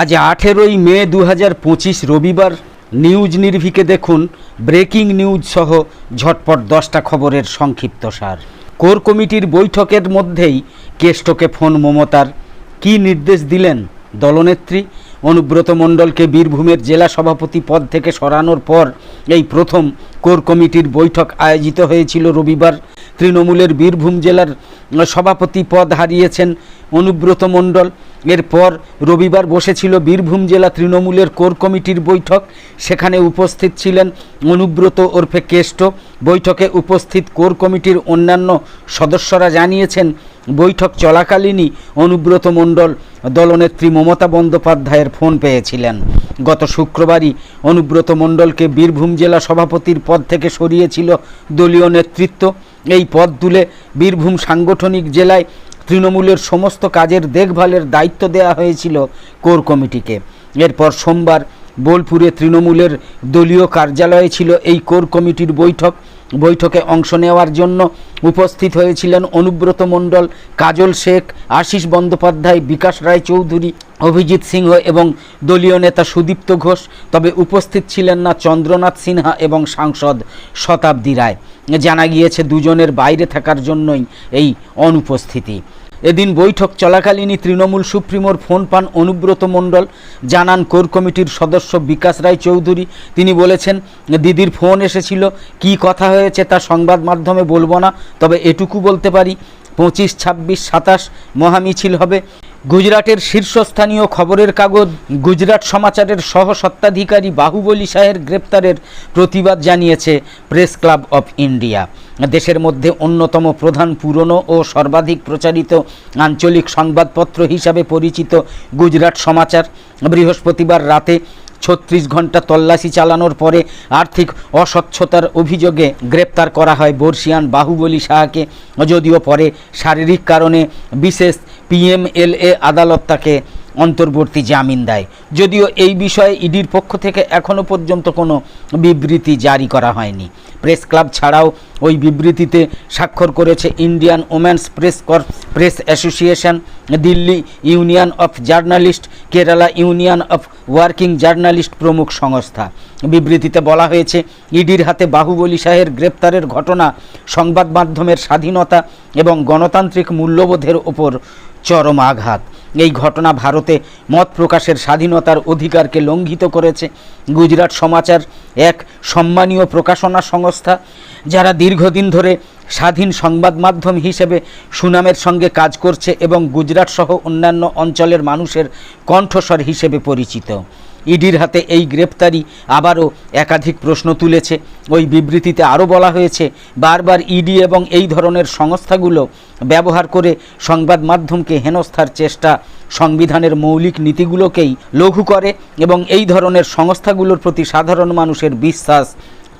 আজ আঠেরোই মে দু পঁচিশ রবিবার নিউজ নির্ভিকে দেখুন ব্রেকিং নিউজ সহ ঝটপট দশটা খবরের সংক্ষিপ্ত সার। কোর কমিটির বৈঠকের মধ্যেই কেষ্টকে ফোন মমতার। কী নির্দেশ দিলেন দলনেত্রী? অনুব্রত মণ্ডলকে বীরভূমের জেলা সভাপতি পদ থেকে সরানোর পর এই প্রথম কোর কমিটির বৈঠক আয়োজিত হয়েছিল রবিবার। তৃণমূলের বীরভূম জেলার সভাপতি পদ হারিয়েছেন অনুব্রত মণ্ডল। এরপর রবিবার বসেছিল বীরভূম জেলা তৃণমূলের কোর কমিটির বৈঠক। সেখানে উপস্থিত ছিলেন অনুব্রত ওরফে কেষ্ট। বৈঠকে উপস্থিত কোর কমিটির অন্যান্য সদস্যরা জানিয়েছেন বৈঠক চলাকালীনই অনুব্রত মণ্ডল দলনেত্রী মমতা বন্দ্যোপাধ্যায়ের ফোন পেয়েছিলেন। গত শুক্রবারই অনুব্রত মণ্ডলকে বীরভূম জেলা সভাপতির পদ থেকে সরিয়েছিল দলীয় নেতৃত্ব। এই পদ তুলে বীরভূম সাংগঠনিক জেলায় তৃণমূলের সমস্ত কাজের দেখভালের দায়িত্ব দেওয়া হয়েছিল কোর কমিটিকে। এরপর সোমবার বোলপুরে তৃণমূলের দলীয় কার্যালয়ে ছিল এই কোর কমিটির বৈঠক। বৈঠকে অংশ নেওয়ার জন্য উপস্থিত হয়েছিলেন অনুব্রত মণ্ডল, কাজল শেখ, আশিস বন্দ্যোপাধ্যায়, বিকাশ রায় চৌধুরী অভিজিৎ সিংহ এবং দলীয় নেতা সুদীপ্ত ঘোষ। তবে উপস্থিত ছিলেন না চন্দ্রনাথ সিনহা এবং সাংসদ শতাব্দী রায়। জানা গিয়েছে, দুজনের বাইরে থাকার জন্যই এই অনুপস্থিতি। এদিন বৈঠক চলাকালীনই তৃণমূল সুপ্রিমোর ফোন পান অনুব্রত মণ্ডল, জানান কোর কমিটির সদস্য বিকাশ রায় চৌধুরী। তিনি বলেছেন, দিদির ফোন এসেছিল, কি কথা হয়েছে তা সংবাদ মাধ্যমে বলব না, তবে এটুকু বলতে পারি, পঁচিশ, ছাব্বিশ, সাতাশ মহামিছিল হবে। গুজরাটের শীর্ষস্থানীয় খবরের কাগজ গুজরাট সমাচারের সহ সত্ত্বাধিকারী বাহুবলী শাহের গ্রেপ্তারের প্রতিবাদ জানিয়েছে প্রেস ক্লাব অফ ইন্ডিয়া। দেশের মধ্যে অন্যতম প্রধান পুরনো ও সর্বাধিক প্রচারিত আঞ্চলিক সংবাদপত্র হিসাবে পরিচিত গুজরাট সমাচার। বৃহস্পতিবার রাতে ছত্রিশ ঘণ্টা তল্লাশি চালানোর পরে আর্থিক অস্বচ্ছতার অভিযোগে গ্রেপ্তার করা হয় বর্ষিয়ান বাহুবলী শাহকে। যদিও পরে শারীরিক কারণে বিশেষ পিএমএলএ আদালত তাকে অন্তর্বর্তী জামিন দেয়। যদিও এই বিষয়ে ইডির পক্ষ থেকে এখনও পর্যন্ত কোনো বিবৃতি জারি করা হয়নি। প্রেস ক্লাব ছাড়াও ওই বিবৃতিতে স্বাক্ষর করেছে Indian women's press corp, press association, Delhi union of journalist, Kerala union of working journalist প্রমুখ সংস্থা। বিবৃতিতে বলা হয়েছে, ইডির হাতে বাহুবলী শাহের গ্রেপ্তারের ঘটনা সংবাদ মাধ্যমের স্বাধীনতা এবং গণতান্ত্রিক মূল্যবোধের ওপর চরম আঘাত। এই ঘটনা ভারতে মত প্রকাশের স্বাধীনতার অধিকারকে লঙ্ঘিত করেছে গুজরাট সমাচার, এক সম্মানীয় প্রকাশনা সংস্থা, যারা দীর্ঘদিন ধরে স্বাধীন সংবাদ মাধ্যম হিসেবে সুনামের সঙ্গে কাজ করছে এবং গুজরাট সহ অন্যান্য অঞ্চলের মানুষের কণ্ঠস্বর হিসেবে পরিচিত। ইডির হাতে এই গ্রেপ্তারি আবারও একাধিক প্রশ্ন তুলেছে। ওই বিবৃতিতে আরও বলা হয়েছে, বারবার ইডি এবং এই ধরনের সংস্থাগুলো ব্যবহার করে সংবাদ মাধ্যমকে হেনস্থার চেষ্টা সংবিধানের মৌলিক নীতিগুলোকেই লঘু করে এবং এই ধরনের সংস্থাগুলোর প্রতি সাধারণ মানুষের বিশ্বাস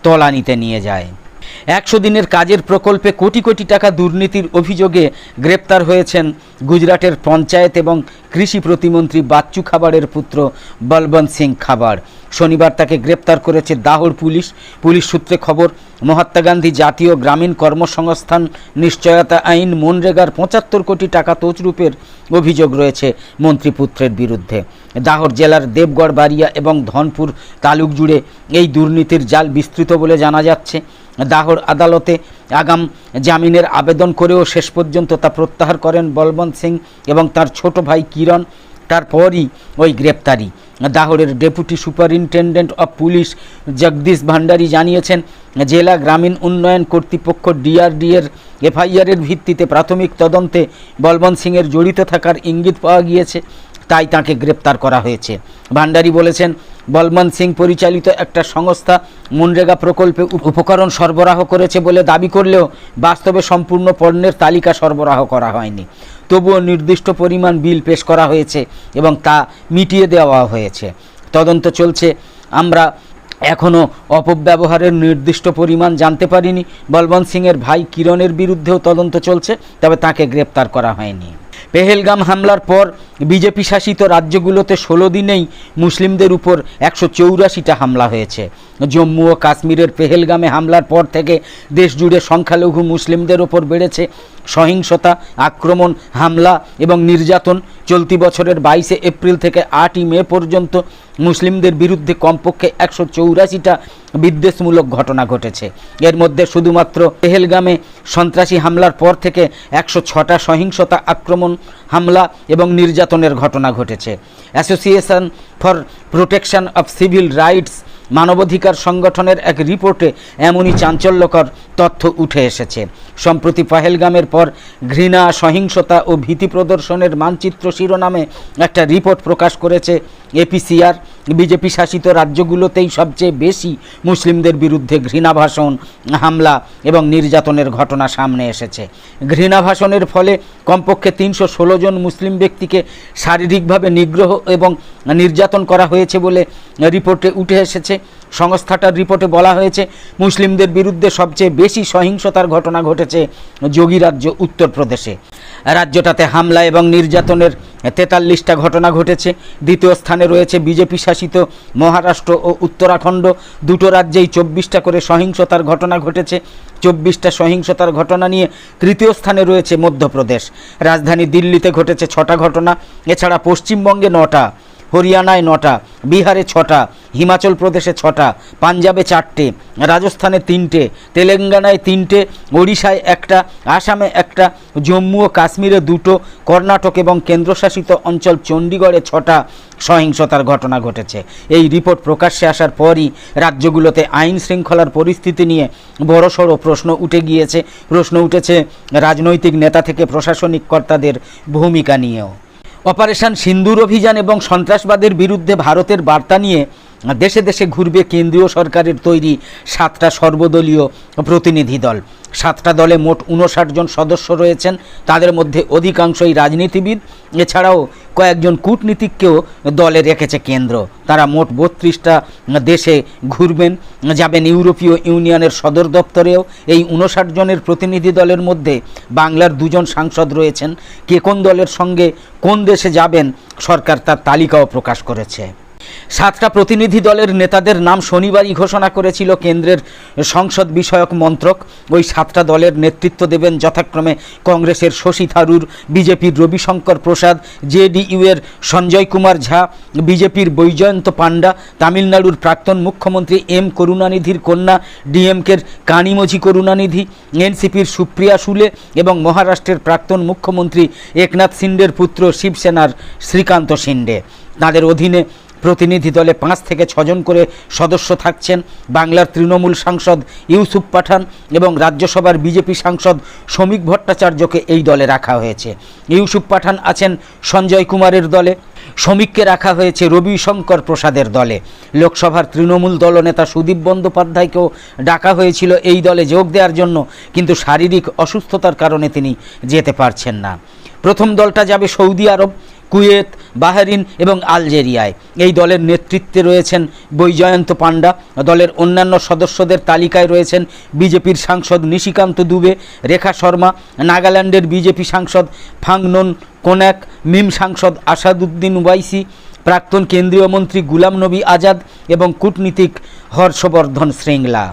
তলানিতে নিয়ে যায়। একশো দিনের কাজের প্রকল্পে কোটি কোটি টাকা দুর্নীতির অভিযোগে গ্রেপ্তার হয়েছেন গুজরাটের পঞ্চায়েত এবং কৃষি প্রতিমন্ত্রী বাচ্চু খাবারের পুত্র বলবন্ত সিং খাবার। শনিবার তাকে গ্রেপ্তার করেছে দাহর পুলিশ। পুলিশ সূত্রে খবর, মহাত্মা গান্ধী জাতীয় গ্রামীণ কর্মসংস্থান নিশ্চয়তা আইন মনরেগার পঁচাত্তর কোটি টাকা তছরূপের অভিযোগ রয়েছে মন্ত্রীপুত্রের বিরুদ্ধে। দাহর জেলার দেবগড়, বাড়িয়া এবং ধনপুর, তালুক জুড়ে এই দুর্নীতির জাল বিস্তৃত বলে জানা যাচ্ছে। দাহর আদালতে আগাম জামিনের আবেদন করেও শেষ পর্যন্ত তা প্রত্যাহার করেন বলবন্ত সিং এবং তার ছোট ভাই কিরণ। তারপরই ওই গ্রেপ্তারি। দাহরের deputy superintendent of police Jagdish Bhandari জানিয়েছেন, জেলা গ্রামীণ উন্নয়ন কর্তৃপক্ষ ডিআরডি এর এফআইআরের ভিত্তিতে প্রাথমিক তদন্তে বলবন্ত সিংয়ের জড়িত থাকার ইঙ্গিত পাওয়া গিয়েছে, তাই তাকে গ্রেপ্তার করা হয়েছে। ভান্ডারী বলেছেন বলবন্ত সিং পরিচালিত একটা সংস্থা মনরেগা প্রকল্পে উপকরণ সরবরাহ করেছে বলে দাবি করলেও বাস্তবে সম্পূর্ণ পণ্যের তালিকা সরবরাহ করা হয়নি। তবুও নির্দিষ্ট পরিমাণ বিল পেশ করা হয়েছে এবং তা মিটিয়ে দেওয়া হয়েছে। তদন্ত চলছে। আমরা এখনও অপব্যবহারের নির্দিষ্ট পরিমাণ জানতে পারিনি। বলবন্ত সিংয়ের ভাই কিরণের বিরুদ্ধেও তদন্ত চলছে, তবে তাকে গ্রেপ্তার করা হয়নি। পেহেলগাম হামলার পর বিজেপি শাসিত রাজ্যগুলোতে ষোলো দিনেই মুসলিমদের উপর একশো চৌরাশিটা হামলা হয়েছে। জম্মু ও কাশ্মীরের পেহেলগামে হামলার পর থেকে দেশ জুড়ে সংখ্যালঘু মুসলিমদের ওপর বেড়েছে সহিংসতা, আক্রমণ, হামলা এবং নির্যাতন। চলতি বছরের বাইশে এপ্রিল থেকে আটই মে পর্যন্ত মুসলিমদের বিরুদ্ধে কমপক্ষে একশো চৌরাশিটা বিদ্বেষমূলক ঘটনা ঘটেছে। এর মধ্যে শুধুমাত্র পেহেলগামে সন্ত্রাসী হামলার পর থেকে একশো ছটা সহিংসতা, আক্রমণ, হামলা এবং নির্যাতনের ঘটনা ঘটেছে। Association for protection of civil rights মানবাধিকার সংগঠনের এক রিপোর্টে এমনই চাঞ্চল্যকর তথ্য উঠে এসেছে। সম্প্রতি পাহেলগামের পর ঘৃণা, সহিংসতা ও ভীতি প্রদর্শনের মানচিত্র শিরোনামে একটা রিপোর্ট প্রকাশ করেছে এপিসিআর বিজেপি শাসিত রাজ্যগুলোতেই সবচেয়ে বেশি মুসলিমদের বিরুদ্ধে ঘৃণা ভাষণ হামলা এবং নির্যাতনের ঘটনা সামনে এসেছে। ঘৃণা ভাষণের ফলে কমপক্ষে তিনশো ষোলো জন মুসলিম ব্যক্তিকে শারীরিকভাবে নিগ্রহ এবং নির্যাতন করা হয়েছে বলে রিপোর্টে উঠে এসেছে। সংস্থাটার রিপোর্টে বলা হয়েছে, মুসলিমদের বিরুদ্ধে সবচেয়ে বেশি সহিংসতার ঘটনা ঘটেছে যোগী রাজ্য উত্তরপ্রদেশে। রাজ্যটাতে হামলা এবং নির্যাতনের তেতাল্লিশটা ঘটনা ঘটেছে। দ্বিতীয় স্থানে রয়েছে বিজেপি শাসিত মহারাষ্ট্র ও উত্তরাখণ্ড দুটো রাজ্যেই চব্বিশটা করে সহিংসতার ঘটনা ঘটেছে। চব্বিশটা সহিংসতার ঘটনা নিয়ে তৃতীয় স্থানে রয়েছে মধ্যপ্রদেশ। রাজধানী দিল্লিতে ঘটেছে ছটা ঘটনা, এছাড়া পশ্চিমবঙ্গে নটা। হরিয়ানায় নটা, বিহারে ছটা, হিমাচল প্রদেশে ছটা, পাঞ্জাবে চারটে, রাজস্থানে তিনটে, তেলেঙ্গানায় তিনটে, ওড়িশায় একটা, আসামে একটা, জম্মু ও কাশ্মীরে দুটো, কর্ণাটক এবং কেন্দ্রশাসিত অঞ্চল চণ্ডীগড়ে ছটা সহিংসতার ঘটনা ঘটেছে। এই রিপোর্ট প্রকাশ্যে আসার পরই রাজ্যগুলোতে আইন শৃঙ্খলার পরিস্থিতি নিয়ে বড়সড় প্রশ্ন উঠে গিয়েছে। প্রশ্ন উঠেছে রাজনৈতিক নেতা থেকে প্রশাসনিক কর্তাদের ভূমিকা নিয়েও। অপারেশন সিন্দুর অভিযান এবং সন্ত্রাসবাদের বিরুদ্ধে ভারতের বার্তা নিয়ে দেশে দেশে ঘুরবে কেন্দ্রীয় সরকারের তৈরি সাতটা সর্বদলীয় প্রতিনিধি দল। সাতটা দলে মোট উনষাট জন সদস্য রয়েছেন। তাদের মধ্যে অধিকাংশই রাজনীতিবিদ। এছাড়াও কয়েকজন কূটনীতিককেও দলে রেখেছে কেন্দ্র। তারা মোট বত্রিশটা দেশে ঘুরবেন। যাবেন ইউরোপীয় ইউনিয়নের সদর দপ্তরেও। এই উনষাট জনের প্রতিনিধি দলের মধ্যে বাংলার দুজন সাংসদ রয়েছেন। কে কোন দলের সঙ্গে কোন দেশে যাবেন সরকার তার তালিকাও প্রকাশ করেছে। সাতটা প্রতিনিধি দলের নেতাদের নাম শনিবারই ঘোষণা করেছিল কেন্দ্রের সংসদ বিষয়ক মন্ত্রক। ওই সাতটা দলের নেতৃত্ব দেবেন যথাক্রমে কংগ্রেসের শশী থারুর, বিজেপির রবিশঙ্কর প্রসাদ জেডিইউ এর সঞ্জয় কুমার ঝা, বিজেপির বৈজয়ন্ত পাণ্ডা, তামিলনাড়ুর প্রাক্তন মুখ্যমন্ত্রী এম করুণানিধির কন্যা, ডিএমকের কানিমোঝি করুণানিধি, এনসিপির সুপ্রিয়া সুলে এবং মহারাষ্ট্রের প্রাক্তন মুখ্যমন্ত্রী একনাথ সিন্ডের পুত্র শিবসেনার শ্রীকান্ত সিন্ডে। তাদের অধীনে প্রতিনিধি দলে পাঁচ থেকে ছজন করে সদস্য থাকছেন বাংলার তৃণমূল সাংসদ ইউসুফ পাঠান এবং রাজ্যসভার বিজেপি সাংসদ শ্রমিক ভট্টাচার্যকে এই দলে রাখা হয়েছে। ইউসুফ পাঠান আছেন সঞ্জয় কুমারের দলে, শ্রমিককে রাখা হয়েছে রবিশঙ্কর প্রসাদের দলে। লোকসভার তৃণমূল দলনেতা সুদীপ বন্দ্যোপাধ্যায়কেও ডাকা হয়েছিল এই দলে যোগ দেওয়ার জন্য, কিন্তু শারীরিক অসুস্থতার কারণে তিনি যেতে পারছেন না। প্রথম দলটা যাবে সৌদি আরব কুয়েত, বাহরিন এবং আলজেরিয়ায়। এই দলের নেতৃত্বে রয়েছেন বৈজয়ন্ত পাণ্ডা। দলের অন্যান্য সদস্যদের তালিকায় রয়েছেন বিজেপির সাংসদ নিশিকান্ত দুবে, রেখা শর্মা, নাগাল্যান্ডের বিজেপি সাংসদ ফাংনন কোনাক, মিম সাংসদ আসাদুদ্দিন ওয়াইসি প্রাক্তন কেন্দ্রীয় মন্ত্রী গুলাম নবী আজাদ এবং কূটনীতিক হর্ষবর্ধন শ্রীংলা।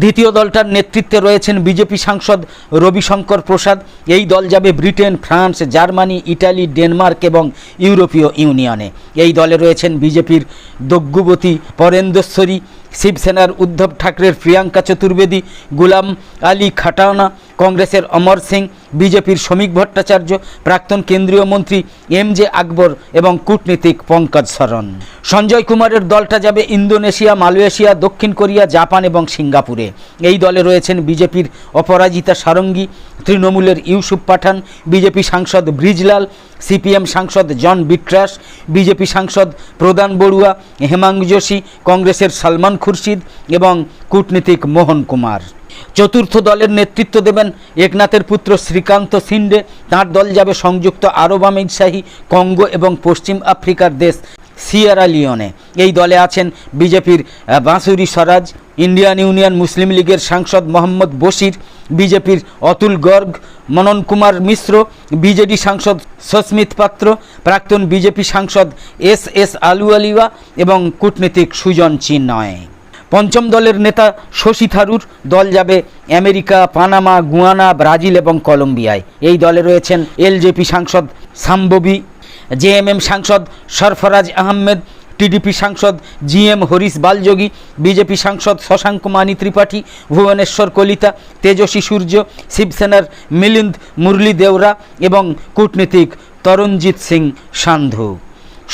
দ্বিতীয় দলটার নেতৃত্বে রয়েছেন বিজেপি সাংসদ রবিশঙ্কর প্রসাদ। এই দল যাবে Britain, France, Germany, Italy, Denmark এবং ইউরোপীয় ইউনিয়নে। এই দলে রয়েছেন বিজেপির দগ্গুবতী পরেন্দ্রশ্বরী, শিবসেনার উদ্ধব ঠাকরের প্রিয়াঙ্কা চতুর্বেদী, গুলাম আলী খাটানা কংগ্রেসের অমর সিং, বিজেপির শ্রমিক ভট্টাচার্য, প্রাক্তন কেন্দ্রীয় মন্ত্রী এম জে আকবর এবং কূটনীতিক পঙ্কজ সরন সঞ্জয় কুমারের দলটা যাবে ইন্দোনেশিয়া, মালয়েশিয়া, দক্ষিণ কোরিয়া, জাপান এবং সিঙ্গাপুরে। এই দলে রয়েছেন বিজেপির অপরাজিতা সারঙ্গী, তৃণমূলের ইউসুফ পাঠান, বিজেপি সাংসদ ব্রিজলাল, সিপিএম সাংসদ জন বিট্রাস, বিজেপি সাংসদ প্রদান বড়ুয়া হেমাঙ্গ যোশী, কংগ্রেসের সালমান খুরশিদ এবং কূটনীতিক মোহন কুমার। চতুর্থ দলের নেতৃত্ব দেবেন একনাথের পুত্র শ্রীকান্ত সিন্ডে। তাঁর দল যাবে সংযুক্ত আরব আমিরশাহী কঙ্গো এবং পশ্চিম আফ্রিকার দেশ সিয়ারা লিওনে। এই দলে আছেন বিজেপির বাঁশুরি স্বরাজ, ইন্ডিয়ান ইউনিয়ন মুসলিম লীগের সাংসদ মোহাম্মদ বশির, বিজেপির অতুল গর্গ, মনন কুমার মিশ্র, বিজেডি সাংসদ সস্মিত পাত্র, প্রাক্তন বিজেপি সাংসদ এস এস আলু আলিওয়া এবং কূটনীতিক সুজন চিন্ময়। পঞ্চম দলের নেতা শশী থারুর দল যাবে আমেরিকা, পানামা, গুয়ানা, ব্রাজিল এবং কলম্বিয়ায়। এই দলে রয়েছেন এলজেপি সাংসদ সাম্ববি, জেএমএম সাংসদ সরফরাজ আহমেদ, টিডিপি সাংসদ G M Harish Balayogi, BJP সাংসদ শশাঙ্ক মানি ত্রিপাঠী, ভুবনেশ্বর কলিতা, তেজস্বী সূর্য, শিবসেনার মিলিন্দ মুরলী দেওরা এবং কূটনীতিক তরণজিৎ সিং সান্ধু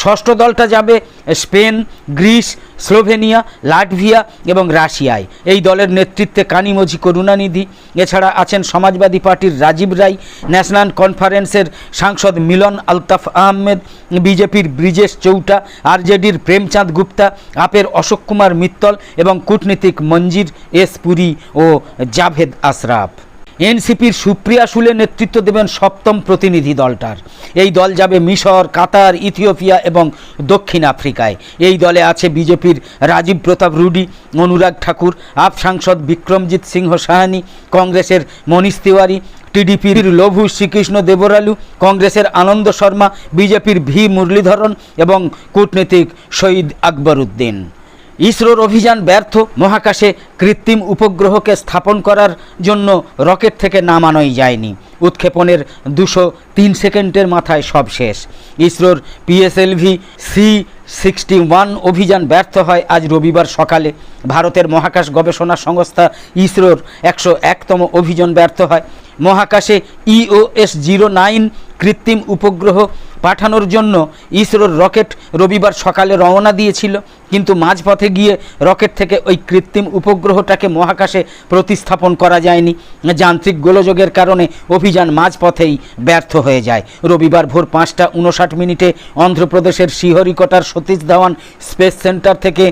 ষষ্ঠ দলটা যাবে স্পেন, গ্রিস, স্লোভেনিয়া, লাটভিয়া এবং রাশিয়ায়। এই দলের নেতৃত্বে কানিমজি করুণানিধি। এছাড়া আছেন সমাজবাদী পার্টির রাজীব রায় ন্যাশনাল কনফারেন্সের সাংসদ মিলন আলতাফ আহমেদ, বিজেপির ব্রিজেশ চৌটা, আরজেডির প্রেমচাঁদ গুপ্তা, আপের অশোক কুমার মিত্তল এবং কূটনীতিক মঞ্জির এস পুরী ও জাভেদ আশরাফ। এনসিপির সুপ্রিয়া সুলে নেতৃত্ব দেবেন সপ্তম প্রতিনিধি দলটার। এই দল যাবে মিশর, কাতার, ইথিওপিয়া এবং দক্ষিণ আফ্রিকায়। এই দলে আছে বিজেপির রাজীব প্রতাপ রুডি, অনুরাগ ঠাকুর, আপ সাংসদ বিক্রমজিৎ সিংহ সাহানি, কংগ্রেসের মনীষ তিওয়ারি, টিডিপির লঘু শ্রীকৃষ্ণ দেবরালু, কংগ্রেসের আনন্দ শর্মা, বিজেপির ভি মুরলীধরন এবং কূটনীতিক শহীদ আকবর উদ্দিন। ইসরোর অভিযান ব্যর্থ, মহাকাশে কৃত্রিম উপগ্রহকে স্থাপন করার জন্য রকেট থেকে নামানোই যায়নি। উৎক্ষেপণের দুশো তিন সেকেন্ডের মাথায় সব শেষ। ইসরোর পিএসএলভি সি সিক্সটি ওয়ান অভিযান ব্যর্থ হয় আজ রবিবার সকালে। ভারতের মহাকাশ গবেষণা সংস্থা ইসরোর একশো একতম অভিযান ব্যর্থ হয়। মহাকাশে ইওএস জিরো নাইন কৃত্রিম উপগ্রহ পাঠানোর জন্য ইসরোর রকেট রবিবার সকালে রওনা দিয়েছিল, কিন্তু মাঝপথে গিয়ে রকেট থেকে ওই কৃত্রিম উপগ্রহটাকে মহাকাশে প্রতিস্থাপন করা যায়নি। যান্ত্রিক গোলযোগের কারণে অভিযান মাঝপথেই ব্যর্থ হয়ে যায়। রবিবার ভোর পাঁচটা উনষাট মিনিটে অন্ধ্রপ্রদেশের শ্রীহরিকোটার সতীশ ধাওয়ান স্পেস সেন্টার থেকে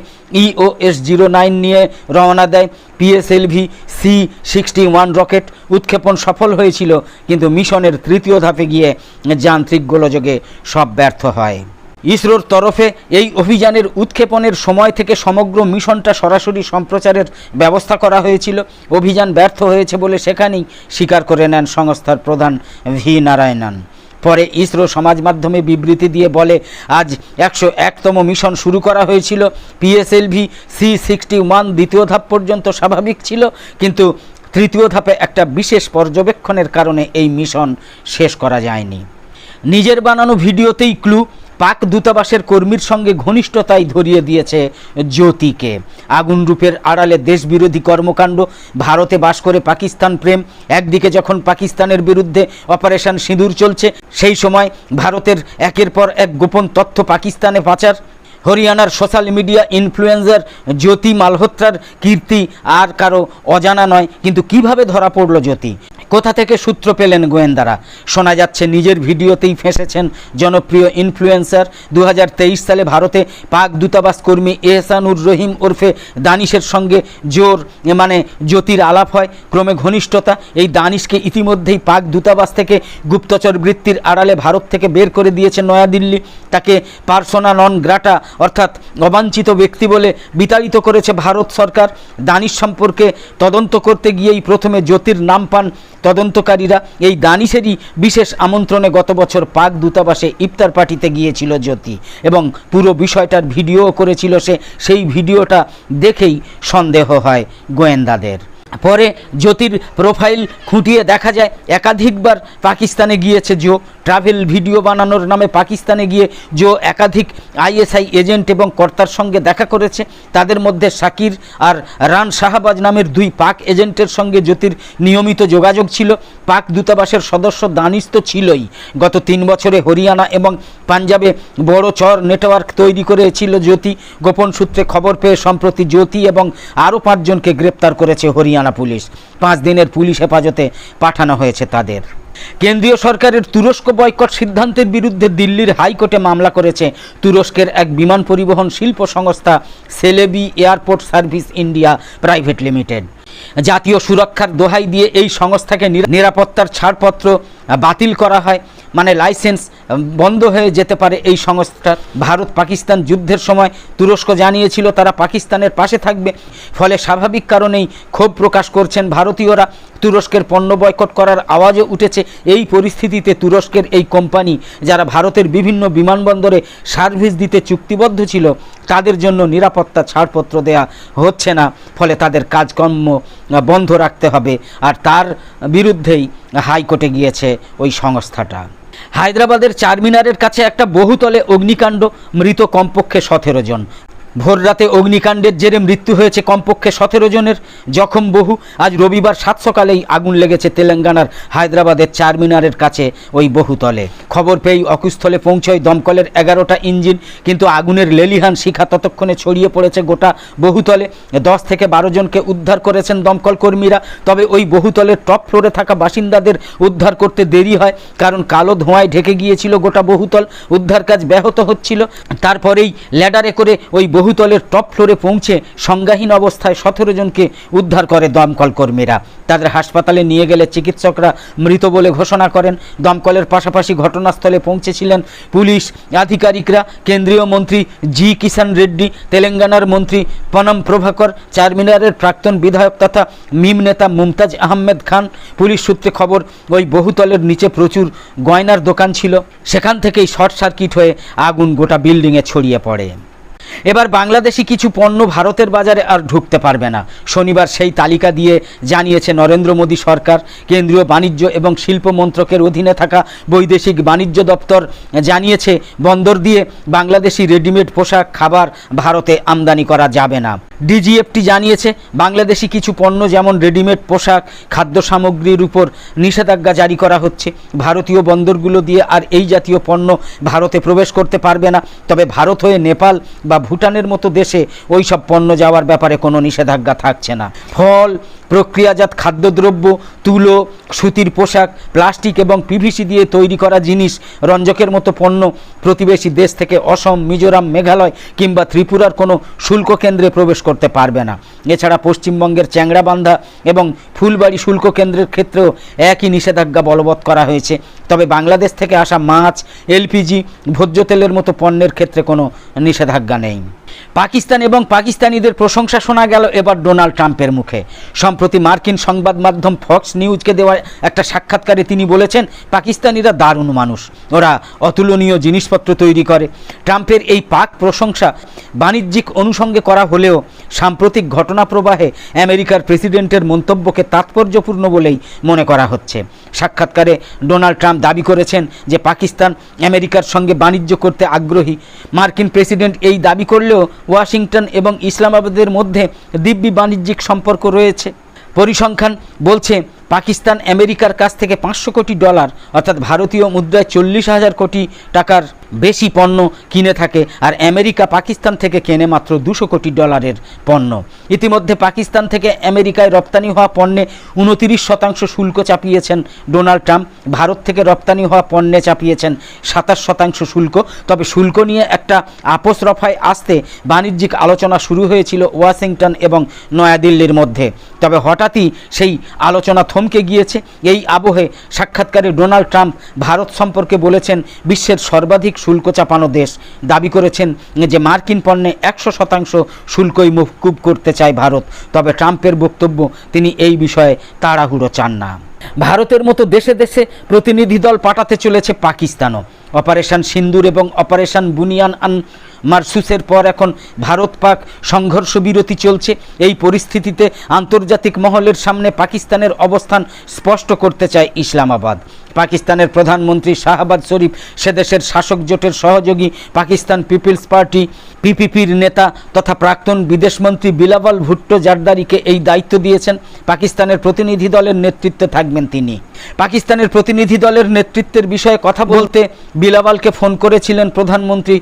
ইওএস জিরো নাইন নিয়ে রওনা দেয়। PSLV C sixty one rocket উৎক্ষেপণ সফল হয়েছিল, কিন্তু মিশনের তৃতীয় ধাপে গিয়ে যান্ত্রিক গোলযোগে সব ব্যর্থ হয়। ইসরোর তরফে এই অভিযানের উৎক্ষেপণের সময় থেকে সমগ্র মিশনটা সরাসরি সম্প্রচারের ব্যবস্থা করা হয়েছিল। অভিযান ব্যর্থ হয়েছে বলে সেখানেই স্বীকার করে নেন সংস্থার প্রধান ভি নারায়ণন। পরে ইসরো সমাজ মাধ্যমে বিবৃতি দিয়ে বলে, আজ একশো একতম মিশন শুরু করা হয়েছিল। পিএসএলভি সি সিক্সটি ওয়ান দ্বিতীয় ধাপ পর্যন্ত স্বাভাবিক ছিল, কিন্তু তৃতীয় ধাপে একটা বিশেষ পর্যবেক্ষণের কারণে এই মিশন শেষ করা যায়নি। নিজের বানানো ভিডিওতেই ক্লু, পাক দূতাবাসের কর্মীর সঙ্গে ঘনিষ্ঠতাই ধরিয়ে দিয়েছে জ্যোতিকে। আগুন রূপের আড়ালে দেশবিরোধী কর্মকাণ্ড, ভারতে বাস করে পাকিস্তান প্রেম, একদিকে যখন পাকিস্তানের বিরুদ্ধে অপারেশন সিঁদুর চলছে, সেই সময় ভারতের একের পর এক গোপন তথ্য পাকিস্তানে পাচার। হরিয়ানার সোশ্যাল মিডিয়া ইনফ্লুয়েন্সার জ্যোতি মালহোত্রার কীর্তি আর কারও অজানা নয়, কিন্তু কীভাবে ধরা পড়ল জ্যোতি? কোথা থেকে সূত্র পেলেন গোয়েন্দারা? শোনা যাচ্ছে নিজের ভিডিওতেই ফেঁসেছেন জনপ্রিয় ইনফ্লুয়েন্সার দু হাজার তেইশ সালে ভারতে পাক দূতাবাস কর্মী এহসানুর রহিম ওরফে দানিশের সঙ্গে জোর মানে জ্যোতির আলাপ হয়। ক্রমে ঘনিষ্ঠতা, এই দানিশকে ইতিমধ্যেই পাক দূতাবাস থেকে গুপ্তচর বৃত্তির আড়ালে ভারত থেকে বের করে দিয়েছে নয়াদিল্লি। তাকে পার্সোনা নন গ্রাটা, অর্থাৎ অবাঞ্ছিত ব্যক্তি বলে বিতাড়িত করেছে ভারত সরকার। দানিশ সম্পর্কে তদন্ত করতে গিয়েই প্রথমে জ্যোতির নাম পান তদন্তকারীরা এই দানিশেরই বিশেষ আমন্ত্রণে গত বছর পাক দূতাবাসে ইফতার পার্টিতে গিয়েছিল জ্যোতি এবং পুরো বিষয়টার ভিডিও করেছিল সে। সেই ভিডিওটা দেখেই সন্দেহ হয় গোয়েন্দাদের। পরে জ্যোতির প্রোফাইল খুঁটিয়ে দেখা যায়, একাধিকবার পাকিস্তানে গিয়েছে জো ট্রাভেল ভিডিও বানানোর নামে পাকিস্তানে গিয়ে জো একাধিক আইএসআই এজেন্ট এবং কর্তার সঙ্গে দেখা করেছে। তাদের মধ্যে শাকির আর রান শাহবাজ নামের দুই পাক এজেন্টের সঙ্গে জ্যোতির নিয়মিত যোগাযোগ ছিল। পাক দূতাবাসের সদস্য দানিশ তো ছিলই। গত তিন বছরে হরিয়ানা এবং পাঞ্জাবে বড় চর নেটওয়ার্ক তৈরি করেছিল জ্যোতি। গোপন সূত্রে খবর পেয়ে সম্প্রতি জ্যোতি এবং আরও পাঁচজনকে গ্রেপ্তার করেছে হরিয়ানা। পুলিশ। পাঁচ দিনের পুলিশ হেফাজতে পাঠানো হয়েছে তাদের। কেন্দ্রীয় সরকারের তুরস্ক বয়কট সিদ্ধান্তের বিরুদ্ধে দিল্লির হাইকোর্টে মামলা করেছে তুরস্কের এক বিমান পরিবহন শিল্প সংস্থা Celebi airport service India private limited. জাতীয় সুরক্ষার দোহাই দিয়ে এই সংস্থাকে নিরাপত্তার ছাড়পত্র বাতিল করা হয়। মানে লাইসেন্স বন্ধ হয়ে যেতে পারে এই সংস্থার ভারত পাকিস্তান যুদ্ধের সময় তুরস্ক জানিয়েছিল তারা পাকিস্তানের পাশে থাকবে। ফলে স্বাভাবিক কারণেই ক্ষোভ প্রকাশ করছেন ভারতীয়রা। তুরস্কের পণ্য বয়কট করার আওয়াজও উঠেছে। এই পরিস্থিতিতে তুরস্কের এই কোম্পানি, যারা ভারতের বিভিন্ন বিমানবন্দরে সার্ভিস দিতে চুক্তিবদ্ধ ছিল, তাদের জন্য নিরাপত্তা ছাড়পত্র দেয়া হচ্ছে না। ফলে তাদের কাজকর্ম বন্ধ রাখতে হবে। আর তার বিরুদ্ধেই হাইকোর্টে গিয়েছে ওই সংস্থাটা। হায়দ্রাবাদের চারমিনারের কাছে একটা বহুতলে অগ্নিকাণ্ড মৃত কমপক্ষে সতেরো জন। ভোররাতে অগ্নিকাণ্ডের জেরে মৃত্যু হয়েছে কমপক্ষে সতেরো জনের। জখম বহু। আজ রবিবার সাত সকালেই আগুন লেগেছে তেলেঙ্গানার হায়দ্রাবাদের চারমিনারের কাছে ওই বহুতলে। খবর পেয়েই অকুস্থলে পৌঁছয় দমকলের এগারোটা ইঞ্জিন, কিন্তু আগুনের লেলিহান শিখা ততক্ষণে ছড়িয়ে পড়েছে গোটা বহুতলে। দশ থেকে বারো জনকে উদ্ধার করেছেন দমকল কর্মীরা। তবে ওই বহুতলের টপ ফ্লোরে থাকা বাসিন্দাদের উদ্ধার করতে দেরি হয়, কারণ কালো ধোঁয়ায় ঢেকে গিয়েছিল গোটা বহুতল। উদ্ধার কাজ ব্যাহত হচ্ছিল। তারপরেই ল্যাডারে করে ওই বহুতলের টপ ফ্লোরে পৌঁছে সংজ্ঞাহীন অবস্থায় সতেরো জনকে উদ্ধার করে দমকল কর্মীরা। তাদের হাসপাতালে নিয়ে গেলে চিকিৎসকরা মৃত বলে ঘোষণা করেন। দমকলের পাশাপাশি ঘটনাস্থলে পৌঁছেছিলেন পুলিশ আধিকারিকরা। কেন্দ্রীয় মন্ত্রী জি কিষাণ রেড্ডি, তেলেঙ্গানার মন্ত্রী পনম প্রভাকর, চারমিনারের প্রাক্তন বিধায়ক তথা মিম নেতা মুমতাজ আহমেদ খান। পুলিশ সূত্রে খবর, ওই বহুতলের নিচে প্রচুর গয়নার দোকান ছিল। সেখান থেকেই শর্ট সার্কিট হয়ে আগুন গোটা বিল্ডিংয়ে ছড়িয়ে পড়ে। এবার বাংলাদেশি কিছু পণ্য ভারতের বাজারে আর ঢুকতে পারবে না। শনিবার সেই তালিকা দিয়ে জানিয়েছে নরেন্দ্র মোদী সরকার। কেন্দ্রীয় বাণিজ্য এবং শিল্প মন্ত্রকের অধীনে থাকা বৈদেশিক বাণিজ্য দপ্তর জানিয়েছে, বন্দর দিয়ে বাংলাদেশি রেডিমেড পোশাক, খাবার ভারতে আমদানি করা যাবে না। ডিজিএফটি জানিয়েছে, বাংলাদেশি কিছু পণ্য যেমন রেডিমেড পোশাক, খাদ্য সামগ্রীর উপর নিষেধাজ্ঞা জারি করা হচ্ছে। ভারতীয় বন্দরগুলো দিয়ে আর এই জাতীয় পণ্য ভারতে প্রবেশ করতে পারবে না। তবে ভারত হয়ে নেপাল বা ভুটানের মতো দেশে ওই সব পণ্য যাওয়ার ব্যাপারে কোনো নিষেধাজ্ঞা থাকছে না। ফল প্রক্রিয়াজাত খাদ্যদ্রব্য, তুলো, সুতির পোশাক, প্লাস্টিক এবং পিভিসি দিয়ে তৈরি করা জিনিস, রঞ্জকের মতো পণ্য প্রতিবেশী দেশ থেকে অসম, মিজোরাম, মেঘালয় কিংবা ত্রিপুরার কোনো শুল্ক কেন্দ্রে প্রবেশ করতে পারবে না। এছাড়া পশ্চিমবঙ্গের চ্যাংড়াবান্ধা এবং ফুলবাড়ি শুল্ক কেন্দ্রের ক্ষেত্রেও একই নিষেধাজ্ঞা বলবৎ করা হয়েছে। তবে বাংলাদেশ থেকে আসা মাছ, এলপিজি, ভোজ্য তেলের মতো পণ্যের ক্ষেত্রে কোনো নিষেধাজ্ঞা নেই। পাকিস্তান এবং পাকিস্তানিদের প্রশংসা শোনা গেল এবার ডোনাল্ড ট্রাম্পের মুখে। সম্প্রতি মার্কিন সংবাদ মাধ্যম ফক্স নিউজকে দেওয়া একটা সাক্ষাৎকারে তিনি বলেছেন, পাকিস্তানিরা দারুণ মানুষ। ওরা অতুলনীয় জিনিসপত্র তৈরি করে। ট্রাম্পের এই পাক প্রশংসা বাণিজ্যিক অনুষঙ্গে করা হলেও সাম্প্রতিক ঘটনা প্রবাহে আমেরিকার প্রেসিডেন্টের মন্তব্যকে তাৎপর্যপূর্ণ বলেই মনে করা হচ্ছে। সাক্ষাৎকারে ডোনাল্ড ট্রাম্প দাবি করেছেন যে, পাকিস্তান আমেরিকার সঙ্গে বাণিজ্য করতে আগ্রহী। মার্কিন প্রেসিডেন্ট এই দাবি করলেও ওয়াশিংটন এবং ইসলামাবাদের মধ্যে দিব্যি বাণিজ্যিক সম্পর্ক রয়েছে। পরিসংখ্যান বলছে পাকিস্তান আমেরিকার কাছ থেকে পাঁচশো কোটি ডলার, অর্থাৎ ভারতীয় মুদ্রায় চল্লিশ হাজার কোটি টাকার বেশি পণ্য কিনে থাকে, আর আমেরিকা পাকিস্তান থেকে কেনে মাত্র দুশো কোটি ডলারের পণ্য। ইতিমধ্যে পাকিস্তান থেকে আমেরিকায় রপ্তানি হওয়া পণ্যে উনতিরিশ শতাংশ শুল্ক চাপিয়েছেন ডোনাল্ড ট্রাম্প। ভারত থেকে রপ্তানি হওয়া পণ্যে চাপিয়েছেন সাতাশ শতাংশ শুল্ক। তবে শুল্ক নিয়ে একটা আপোষ রফায় আসতে বাণিজ্যিক আলোচনা শুরু হয়েছিল ওয়াশিংটন এবং নয়াদিল্লির মধ্যে। তবে হঠাৎই সেই আলোচনা থমকে গিয়েছে। এই আবহে সাক্ষাৎকারে ডোনাল্ড ট্রাম্প ভারত সম্পর্কে বলেছেন, বিশ্বের সর্বাধিক শুল্ক চাপানো দেশ। দাবি করেছেন যে মার্কিন পণ্যে একশো শতাংশ শুল্কই মকুব করতে চায় ভারত। তবে ট্রাম্পের বক্তব্য, তিনি এই বিষয়ে তাড়াহুড়ো চান না। ভারতের মতো দেশে দেশে প্রতিনিধি দল পাঠাতে চলেছে পাকিস্তানও। অপারেশন সিন্দুর এবং অপারেশন বুনিয়ান আন মারসুসের পর এখন ভারত পাক সংঘর্ষ বিরতি চলছে। এই পরিস্থিতিতে আন্তর্জাতিক মহলের সামনে পাকিস্তানের অবস্থান স্পষ্ট করতে চায় ইসলামাবাদ। পাকিস্তানের প্রধানমন্ত্রী শাহবাজ শরীফ সেদেশের শাসক জোটের সহযোগী পাকিস্তান পিপলস পার্টি, পিপিপির নেতা তথা প্রাক্তন বিদেশমন্ত্রী বিলাওয়াল ভুট্টো জারদারিকে এই দায়িত্ব দিয়েছেন। পাকিস্তানের প্রতিনিধি দলের নেতৃত্বে থাকবেন তিনি। পাকিস্তানের প্রতিনিধি দলের নেতৃত্বের বিষয়ে কথা বলতে বিলাওয়ালকে ফোন করেছিলেন প্রধানমন্ত্রী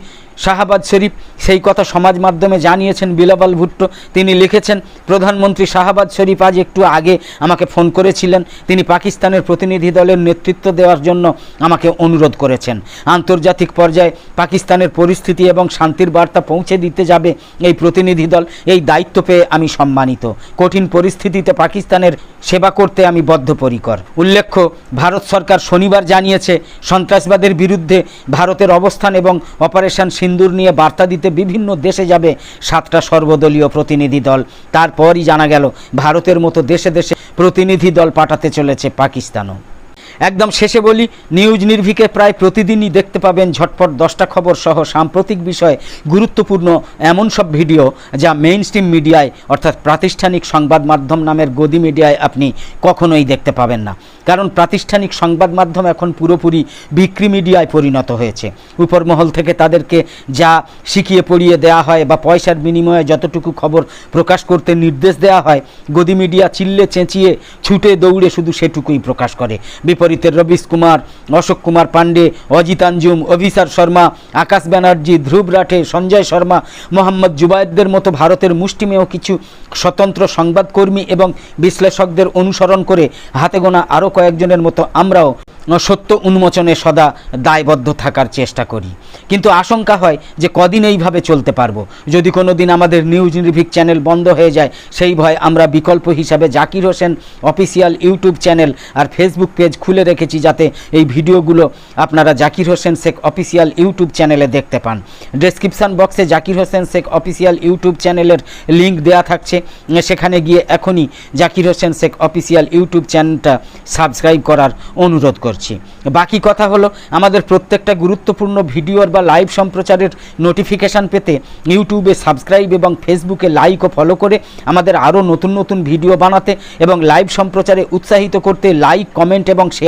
শাহাবাজ শরীফ সেই কথা সমাজ মাধ্যমে জানিয়েছেন বিলাবাল ভুট্টো। তিনি লিখেছেন, প্রধানমন্ত্রী শাহাবাজ শরীফ আজ একটু আগে আমাকে ফোন করেছিলেন। তিনি পাকিস্তানের প্রতিনিধি দলের নেতৃত্ব দেওয়ার জন্য আমাকে অনুরোধ করেছেন। আন্তর্জাতিক পর্যায়ে পাকিস্তানের পরিস্থিতি এবং শান্তির বার্তা পৌঁছে দিতে যাবে এই প্রতিনিধি দল। এই দায়িত্ব পেয়ে আমি সম্মানিত। কঠিন পরিস্থিতিতে পাকিস্তানের সেবা করতে আমি বদ্ধপরিকর। উল্লেখ্য, ভারত সরকার শনিবার জানিয়েছে, সন্ত্রাসবাদের বিরুদ্ধে ভারতের অবস্থান এবং অপারেশন সিন্দুর নিয়ে বার্তা দিতে বিভিন্ন দেশে যাবে সাতটা সর্বদলীয় প্রতিনিধি দল। তারপরই জানা গেল, ভারতের মতো দেশে দেশে প্রতিনিধি দল পাঠাতে চলেছে পাকিস্তানও। একদম শেষে বলি, নিউজ নির্ভিকে প্রায় প্রতিদিনই দেখতে পাবেন ঝটপট দশটা খবর সহ সাম্প্রতিক বিষয়ে গুরুত্বপূর্ণ এমন সব ভিডিও যা মেইন স্ট্রিম মিডিয়ায় অর্থাৎ প্রাতিষ্ঠানিক সংবাদ মাধ্যম নামের গদি মিডিয়ায় আপনি কখনোই দেখতে পাবেন না। কারণ প্রাতিষ্ঠানিক সংবাদ মাধ্যম এখন পুরোপুরি বিক্রি মিডিয়ায় পরিণত হয়েছে। উপরমহল থেকে তাদেরকে যা শিখিয়ে পড়িয়ে দেওয়া হয় বা পয়সার বিনিময়ে যতটুকু খবর প্রকাশ করতে নির্দেশ দেওয়া হয়, গদি মিডিয়া চিল্লে চেঁচিয়ে, ছুটে দৌড়ে শুধু সেটুকুই প্রকাশ করে। বিপরীতে রবিশ কুমার, অশোক কুমার পাণ্ডে, অজিত আঞ্জুম, অভিসার শর্মা, আকাশ ব্যানার্জি, ধ্রুব রাঠে, সঞ্জয় শর্মা, মোহাম্মদ জুবায়েদদের মতো ভারতের মুষ্টিমেয় কিছু স্বতন্ত্র সংবাদকর্মী এবং বিশ্লেষকদের অনুসরণ করে হাতে গোনা আরও কয়েকজনের মতো আমরাও সত্য উন্মোচনে সদা দায়বদ্ধ থাকার চেষ্টা করি। কিন্তু আশঙ্কা হয় যে কদিন এইভাবে চলতে পারব। যদি কোনো দিন আমাদের নিউজ নির্ভিক চ্যানেল বন্ধ হয়ে যায়, সেই ভয় আমরা বিকল্প হিসাবে Zakir Hossain official YouTube channel আর ফেসবুক পেজ খুলে রেখেছি যাতে এই ভিডিওগুলো আপনারা জাকির হোসেন শেখ অফিসিয়াল ইউটিউব চ্যানেলে দেখতে পান। ডেসক্রিপশান বক্সে জাকির হোসেন শেখ অফিসিয়াল ইউটিউব চ্যানেলের লিঙ্ক দেওয়া থাকছে। সেখানে গিয়ে এখনই জাকির হোসেন শেখ অফিসিয়াল ইউটিউব চ্যানেলটা সাবস্ক্রাইব করার অনুরোধ করছি। বাকি কথা হলো, আমাদের প্রত্যেকটা গুরুত্বপূর্ণ ভিডিওর বা লাইভ সম্প্রচারের নোটিফিকেশান পেতে ইউটিউবে সাবস্ক্রাইব এবং ফেসবুকে লাইক ও ফলো করে আমাদের আরও নতুন নতুন ভিডিও বানাতে এবং লাইভ সম্প্রচারে উৎসাহিত করতে লাইক কমেন্ট এবং শেয়ার